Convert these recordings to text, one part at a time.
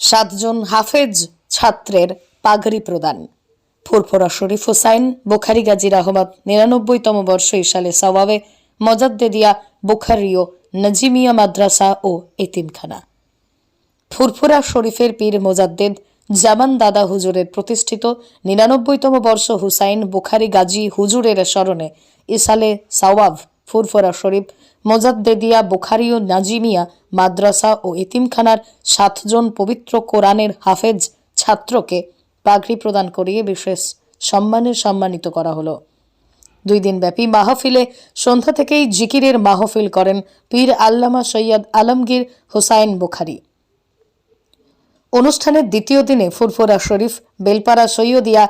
সাতজন হাফেজ ছাত্রের পাগড়ি প্রদান। ফুরফুরা শরীফ হোসাইন, বোখারি গাজীর আহমদ নিরানব্বইতম বর্ষ ইসালে সওয়াবে, মজাদ্দেদিয়া বুখারিও নজিমিয়া মাদ্রাসা ও এতিমখানা। ফুরফুরা শরীফের পীর মোজাদ্দেদ জামান দাদা হুজুরের প্রতিষ্ঠিত নিরানব্বইতম বর্ষ হুসাইন, বুখারি, গাজী হুজুরের স্মরণে ইসালে সাওয়াব ফুরফুরা শরীফ, মোজাদ্দেদিয়া, বুখারি ও নাজিমিয়া, মাদ্রাসা ও এতিমখানার সাতজন পবিত্র কোরআনের হাফেজ ছাত্রকে পাগড়ি প্রদান করিয়ে বিশেষ সম্মানে সম্মানিত করা হলো। দুই দিনব্যাপী মাহফিলে সন্ধ্যা থেকেই জিকিরের মাহফিল করেন পীর আল্লামা সৈয়দ আলমগীর হুসাইন বুখারি। অনুষ্ঠানের দ্বিতীয় দিনে ফুরফুরা শরীফ, বেলপাড়া সৈয়দিয়া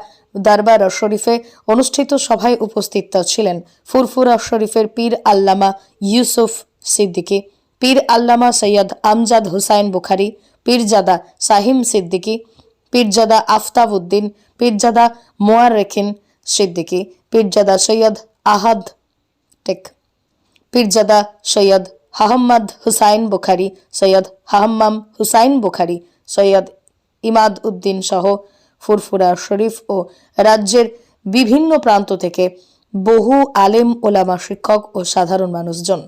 দরবার শরীফে অনুষ্ঠিত সভায় উপস্থিত ছিলেন ফুরফুরা শরীফের পীর আল্লামা ইউসুফ সিদ্দিকী, পীর আল্লামা সৈয়দ আমজাদ হুসাইন বুখারি, পীরজাদা সাহিম সিদ্দিকী, পীরজাদা আফতাব উদ্দিন, পীরজাদা মোয়ার রেখিন সিদ্দিকী, পীরজাদা সৈয়দ আহাদ টেক, পীরজাদা সৈয়দ হাহম্মদ হুসাইন বুখারি, সৈয়দ হাহাম্মাম হুসাইন বুখারি সৈয়দ ইমাদ উদ্দিন সহ ফুরফুরা শরীফ ও রাজ্যের বিভিন্ন প্রান্ত থেকে বহু আলেম ওলামা শিক্ষক ও সাধারণ মানুষজন।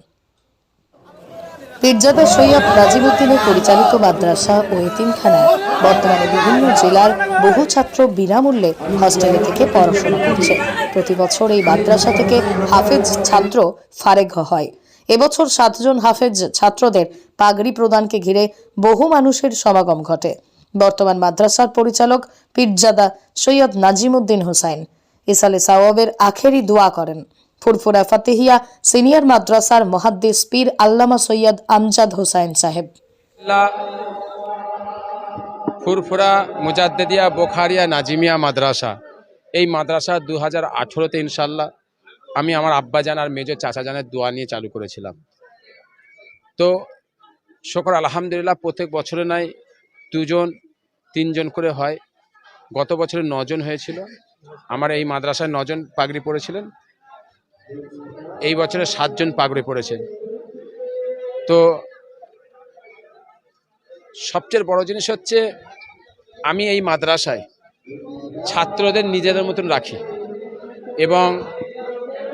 পীরজাদা সৈয়দ নাজিমুদ্দিনের পরিচালিত মাদ্রাসা ও এতিমখানায় বর্তমানে বিভিন্ন জেলার বহু ছাত্র বিনামূল্যে হস্টেলে থেকে পড়াশোনা করছে। প্রতি বছর এই মাদ্রাসা থেকে হাফেজ ছাত্র ফারেগ হয়। এবছর সাতজন হাফেজ ছাত্রদের পাগড়ি প্রদানকে ঘিরে বহু মানুষের সমাগম ঘটে। বর্তমান মাদ্রাসার পরিচালক পীরজাদা সৈয়দ নাজিমুদ্দিন হোসাইন। ইসালে সাওয়াবের আখেরি দোয়া করেন। ফুরফুরা ফাতেহিয়া সিনিয়র মাদ্রাসার মহাদ্দিস পীর আল্লামা সৈয়দ আমজাদ হোসাইন সাহেব। ফুরফুরা মুজাদ্দেদিয়া বোখারিয়া নাজিমিয়া মাদ্রাসা। এই মাদ্রাসা দু হাজার আঠেরোতে ইনশাল্লাহ আমি আমার আব্বাজান আর মেজর চাচাজানের দোয়া নিয়ে চালু করেছিলাম। তো শকর, আলহামদুলিল্লাহ, প্রত্যেক বছরে নাই, দুজন, তিনজন করে হয়। গত বছরে নজন হয়েছিল। আমার এই মাদ্রাসায় নজন পাগড়ি পড়েছিলেন এই বছরে সাতজন পাগড়ি পড়েছে তো সবচেয়ে বড় জিনিস হচ্ছে, আমি এই মাদ্রাসায় ছাত্রদের নিজেদের মতন রাখি এবং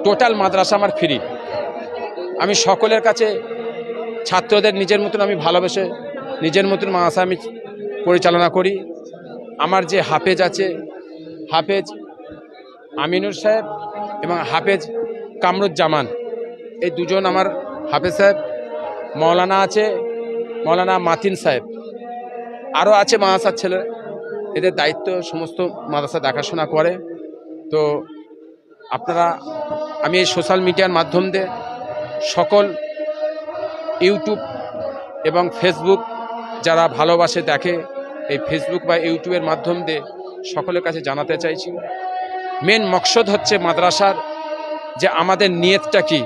টোটাল মাদ্রাসা আমার ফ্রি আমি সকলের কাছে ছাত্রদের নিজের মতন আমি ভালোবেসে, নিজের মতন মাদ্রাসা আমি পরিচালনা করি। আমার যে হাফেজ আছে, হাফেজ আমিনুর সাহেব এবং হাফেজ কামরুজ্জামান, এই দুজন আমার হাফেজ সাহেব। মৌলানা আছে, মৌলানা মাতিন সাহেব। আরও আছে মাদ্রাসার ছেলে, এদের দায়িত্ব সমস্ত মাদ্রাসা দেখাশোনা করে। তো আপনারা, আমি এই সোশ্যাল মিডিয়ার মাধ্যম দিয়ে সকল ইউটিউব এবং ফেসবুক যারা ভালোবাসে দেখে, এই ফেসবুক বা ইউটিউবের মাধ্যম দিয়ে সকলের কাছে জানাতে চাইছি। মেন মকসদ হচ্ছে মাদ্রাসার যে আমাদের নিয়তটা কি?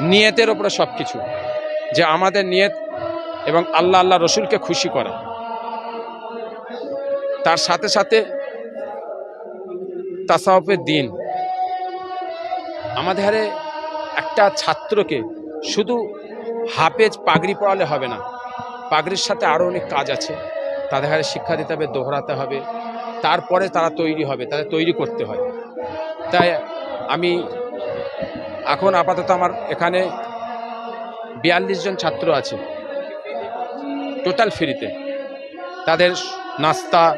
নিয়তের ওপরে সব কিছু যে আমাদের নিয়ত এবং আল্লাহ আল্লাহ রসুলকে খুশি করা। তার সাথে সাথে তাসাউফের দিন। আমাদের একটা ছাত্রকে শুধু হাফেজ পাগড়ি পড়ালে হবে না। পাগড়ির সাথে আরও অনেক কাজ আছে। তাদের হাতে শিক্ষা দিতে হবে, দোহরাতে হবে। তারপরে তারা তৈরি হবে, তাদের তৈরি করতে হয়। তাই আমি এখন আপাতত আমার এখানে বিয়াল্লিশ জন ছাত্র আছে। টোটাল ফ্রিতে। তাদের নাস্তা,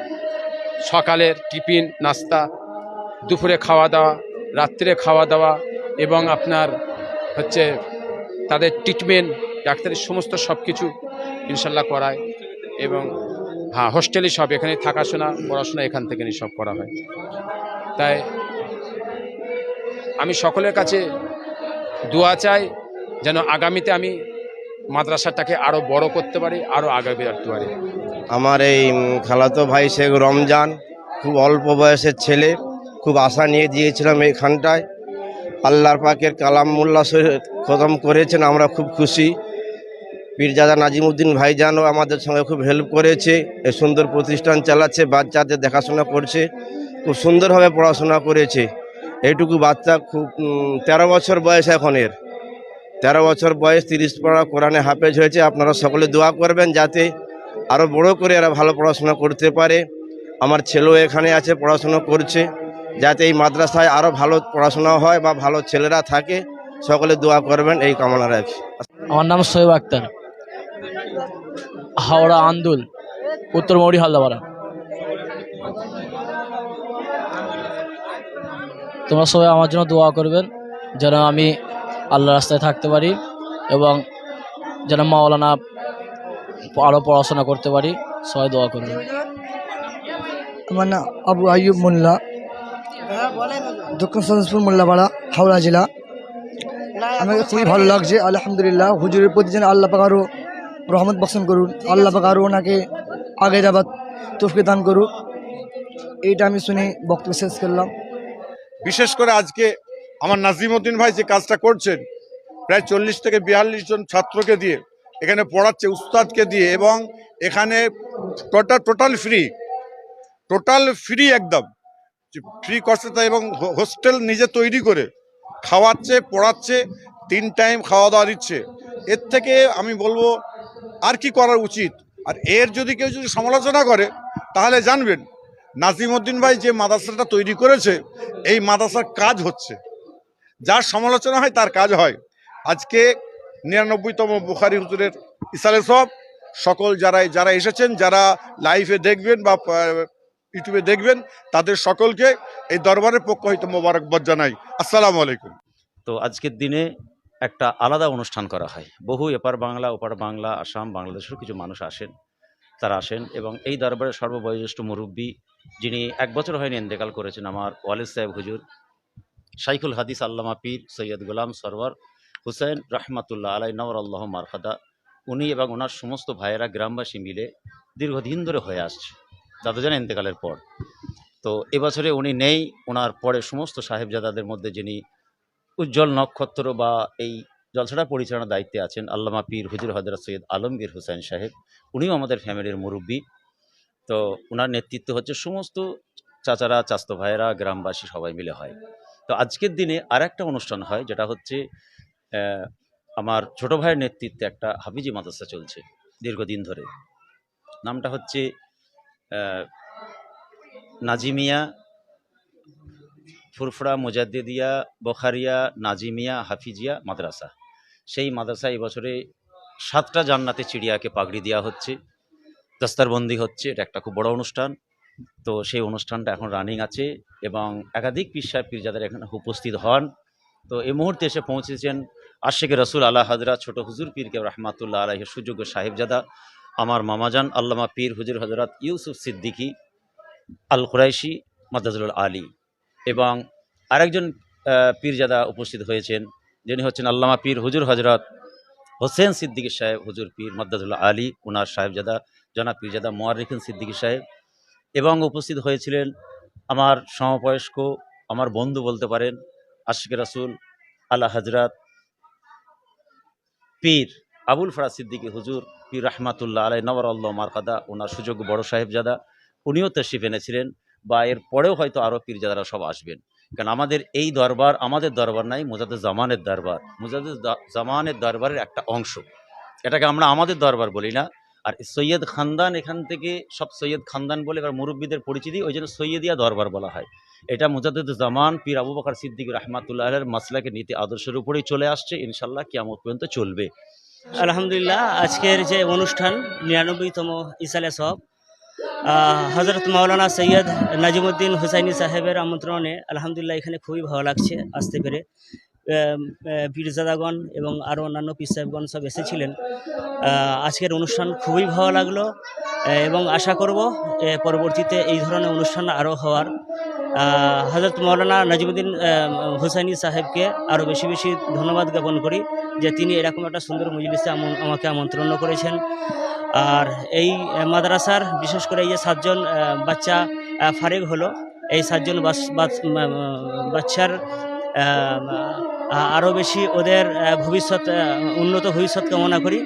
সকালের টিফিন, নাস্তা, দুপুরে খাওয়া দাওয়া, রাত্রে খাওয়া দাওয়া এবং আপনার হচ্ছে তাদের ট্রিটমেন্ট ডাক্তারের সমস্ত সব কিছু ইনশাল্লাহ করায় এবং হ্যাঁ হোস্টেলই সব এখানে থাকাশোনা, পড়াশোনা এখান থেকে সব করা হয়। তাই আমি সকলের কাছে দোয়া চাই যেন আগামীতে আমি মাদ্রাসাটাকে আরও বড় করতে পারি আরও আগামী রাখতে পারি। আমার এই খালাতো ভাই শেখ রমজান, খুব অল্প বয়সের ছেলে, খুব আশা নিয়ে দিয়েছিলাম এইখানটায় আল্লাহর পাকের কালাম মোল্লা খতম করেছেন, আমরা খুব খুশি। পীরজাদা নাজিমুদ্দিন ভাইজানও আমাদের সঙ্গে খুব হেল্প করেছে, এ সুন্দর প্রতিষ্ঠান চালাচ্ছে, বাচ্চাদের দেখাশোনা করছে, খুব সুন্দরভাবে পড়াশোনা করেছে। এইটুকু বাচ্চা খুব তেরো বছর বয়স এখন এর তেরো বছর বয়স, তিরিশ পড়া কোরআনে হাফেজ হয়েছে, আপনারা সকলে দোয়া করবেন যাতে আরও বড় করে এরা ভালো পড়াশোনা করতে পারে। আমার ছেলেও এখানে আছে, পড়াশোনা করছে। যাতে এই মাদ্রাসায় আরও ভালো পড়াশোনা হয় বা ভালো ছেলেরা থাকে সকলে দোয়া করবেন এই কামনা রাখি। আমার নাম সোহেব আক্তার। হাওড়া আন্দুল উত্তর মৌরি হালদাপাড়া। তোমরা সবাই আমার জন্য দোয়া করবেন যেন আমি আল্লাহ রাস্তায় থাকতে পারি এবং যেন মাওলানা আরও পড়াশোনা করতে পারি। সবাই দোয়া করবেন। আমার নাম আবু আইয়ুব মোল্লা। দক্ষিণ সদস্যপুর মোল্লাপাড়া, হাওড়া জেলা। আমাকে খুবই ভালো লাগছে, আলহামদুলিল্লাহ। হুজুরের প্রতি যেন আল্লাহ পাক আরও রহমত বর্ষণ করুন। আল্লাহ পাক আরও ওনাকে আগে যাবার তফকে দান করুক। এইটা আমি শুনে বক্তব্য শেষ করলাম। বিশেষ করে আজকে আমার নাজিমউদ্দিন ভাই যে কাজটা করছেন, প্রায় চল্লিশ থেকে বিয়াল্লিশ জন ছাত্রকে দিয়ে, এখানে পড়াচ্ছে উস্তাদকে দিয়ে এবং এখানে total total free total free একদম। ফ্রি কষ্টে এবং হোস্টেল নিজে তৈরি করে খাওয়াচ্ছে, পড়াচ্ছে, তিন টাইম খাওয়া দাওয়া দিচ্ছে। এর থেকে আমি বলব, আর কি করা উচিত? আর এর যদি কেউ যদি সমালোচনা করে, তাহলে জানবেন নাজিমউদ্দিন ভাই যে মাদ্রাসাটা তৈরি করেছে, এই মাদ্রাসার কাজ হচ্ছে। যার সমালোচনা হয়, তার কাজ হয়। আজকে নিরানব্বইতম বুখারি হুজুরের ইসালে সব সকল যারা যারা এসেছেন, যারা লাইভে দেখবেন বা ইউটিউবে দেখবেন, তাদের সকলকে এই দরবারের পক্ষ হইতে মোবারকবাদ জানাই। আসসালামু আলাইকুম। তো আজকের দিনে একটা আলাদা অনুষ্ঠান করা হয়। বহু এপার বাংলা, ওপার বাংলা, আসাম, বাংলাদেশের কিছু মানুষ আসেন, তারা আসেন এবং এই দরবারের সর্ববয়োজ্যেষ্ঠ মুরব্বী, যিনি এক বছর হয়নি ইন্তেকাল করেছেন, আমার ওয়ালিদ সাহেব হুজুর, শাইখুল হাদিস আল্লামা পীর সৈয়দ গোলাম সরওয়ার হুসেন রহমাতুল্লাহ আলাই নওর আল্লাহ মারফাদা, উনি এবং ওনার সমস্ত ভাইয়েরা গ্রামবাসী মিলে দীর্ঘদিন ধরে হয়ে আসছে। দাদুজান ইন্তেকালের পর। তো এবছরে উনি নেই ওনার পরে সমস্ত সাহেবজাদাদের মধ্যে যিনি উজ্জ্বল নক্ষত্র বা এই জলছাড়া পরিচালনার দায়িত্বে আছেন, আল্লামা পীর হুজুর হজরত সৈয়দ আলমগীর হুসাইন সাহেব, উনিও আমাদের ফ্যামিলির মুরব্বী। তো ওনার নেতৃত্ব হচ্ছে সমস্ত চাচারা, চাস্ত ভাইয়েরা, গ্রামবাসী সবাই মিলে হয়। তো আজকের দিনে আর একটা অনুষ্ঠান হয়, যেটা হচ্ছে আমার ছোট ভাইয়ের নেতৃত্বে একটা হাফিজি মাদ্রাসা চলছে দীর্ঘদিন ধরে। নামটা হচ্ছে নাজিমিয়া, ফুরফুরা, মুজাদ্দিদিয়া, বখারিয়া, নাজিমিয়া, হাফিজিয়া, মাদ্রাসা। সেই মাদ্রাসা এই বছরে সাতটা জান্নাতে চিড়িয়াকে পাগড়ি দেওয়া হচ্ছে, দস্তারবন্দি হচ্ছে, এটা একটা খুব বড় অনুষ্ঠান। তো সেই অনুষ্ঠানটা এখন রানিং আছে এবং একাধিক সাহেব পীরজাদের এখানে উপস্থিত হন। তো এই মুহূর্তে এসে পৌঁছেছেন আশেখ রসুল আল্লাহ হাজরা ছোট হুজুর পীরকে রহমাতুল্লাহ আলাহের সুযোগ্য সাহেবজাদা। আমার মামাজান আল্লামা পীর হুজুর হজরত ইউসুফ সিদ্দিকী আল কুরাইশি মাদ্রাজুল আলী এবং আরেকজন পীরজাদা উপস্থিত হয়েছেন। যিনি হচ্ছেন আল্লামা পীর হুজুর হজরত হোসেন সিদ্দিকী সাহেব, হুজুর পীর মাদ্দাজুল্লাহ আলী, উনার সাহেবজাদা জনাব পীরজাদা মোয়ারিখিন সিদ্দিকী সাহেব এবং উপস্থিত হয়েছিলেন আমার সমবয়স্ক, আমার বন্ধু বলতে পারেন, আশিক রাসুল আল্লাহ হজরত পীর আবুল ফরাজ সিদ্দিকী হুজুর পীর রহমাতুল্লাহ আলাই নবর আল্লাহ মারকাদা ওনার সুযোগ্য বড় সাহেবজাদা উনিও তশরিফ এনেছিলেন বা এর পরেও হয়তো আরও পীরজাদারা সব আসবেন। কারণ আমাদের এই দরবার, আমাদের দরবার নাই মুজাদুর জামানের দরবার। মুজাদুর দা- জামানের দরবারের একটা অংশ। এটাকে আমরা আমাদের দরবার বলি না। আর সৈয়দ খানদান এখান থেকে, সব সৈয়দ খানদান বলে এবার মুরব্বীদের পরিচিতি, ওই জন্য সৈয়দিয়া দরবার বলা হয়। এটা মুজাদুদ জামান পীর আবু বকর সিদ্দিক রহমাতুল্লাহ আলের মাসলাকে নীতি আদর্শের উপরেই চলে আসছে। ইনশাল্লাহ কিয়ামত পর্যন্ত চলবে। আলহামদুলিল্লাহ, আজকের যে অনুষ্ঠান, নিরানব্বইতম ইসালে সব হজরত মাওলানা সৈয়দ নাজিমুদ্দিন হুসাইনি সাহেবের আমন্ত্রণে আলহামদুলিল্লাহ এখানে খুবই ভালো লাগছে, আসতে পেরে পীরজাদাগণ এবং আরও অন্যান্য পীর সাহেবগণ সব এসেছিলেন। আজকের অনুষ্ঠান খুবই ভালো লাগল। এবং আশা করব পরবর্তীতে এই ধরনের অনুষ্ঠান আরও হওয়ার। হজরত মৌলানা নাজিমুদ্দিন হুসাইনি সাহেবকে আরও বেশি বেশি ধন্যবাদ জ্ঞাপন করি যে তিনি এরকম একটা সুন্দর মজলিসে আমাকে আমন্ত্রণ করেছেন। আর এই মাদ্রাসার বিশেষ করে এই যে সাতজন বাচ্চা ফারেক হলো, এই সাতজন বাচ্চার আরও বেশি ওদের ভবিষ্যৎ উন্নত ভবিষ্যৎ কামনা করি।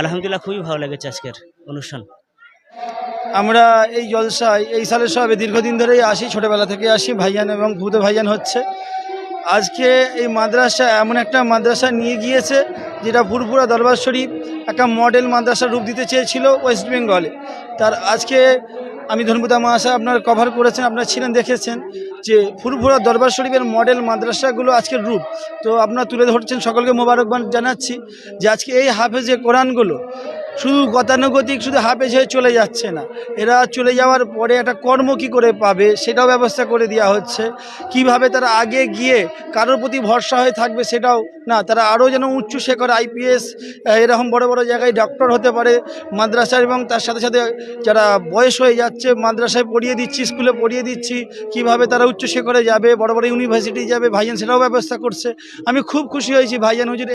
আলহামদুলিল্লাহ, খুবই ভালো লেগেছে আজকের অনুষ্ঠান। আমরা এই জলসায়, এই সালের সবে দীর্ঘদিন ধরেই আসি, ছোটোবেলা থেকে আসি ভাইয়ান এবং ভূত ভাইয়ান হচ্ছে। আজকে এই মাদ্রাসা এমন একটা মাদ্রাসা নিয়ে গিয়েছে, যেটা ফুরফুরা দরবার শরীফ একটা মডেল মাদ্রাসার রূপ দিতে চেয়েছিল ওয়েস্ট বেঙ্গলে। তার আজকে আমি ধর্মপুতা মহাশয় আপনার কভার করেছেন, আপনারা ছিলেন, দেখেছেন যে ফুরফুরা দরবার শরীফের মডেল মাদ্রাসাগুলো আজকের রূপ। তো আপনারা তুলে ধরছেন, সকলকে মোবারকবাদ জানাচ্ছি যে আজকে এই হাফেজে কোরআনগুলো শুধু গতানুগতিক, শুধু হাফেজ হয়ে চলে যাচ্ছে না। এরা চলে যাওয়ার পরে একটা কর্ম কি করে পাবে সেটাও ব্যবস্থা করে দেওয়া হচ্ছে। কীভাবে তারা আগে গিয়ে কারোর প্রতি ভরসা হয়ে থাকবে সেটাও না, তারা আরও যেন উচ্চ শেখর, আইপিএস এরকম বড় বড় জায়গায় ডক্টর হতে পারে। মাদ্রাসার এবং তার সাথে সাথে যারা বয়স হয়ে যাচ্ছে, মাদ্রাসায় পড়িয়ে দিচ্ছি, স্কুলে পড়িয়ে দিচ্ছি, কীভাবে তারা উচ্চ শেখরে যাবে, বড় বড় ইউনিভার্সিটি যাবে, ভাইজান সেটাও ব্যবস্থা করছে। আমি খুব খুশি হয়েছি ভাইজান হুজুর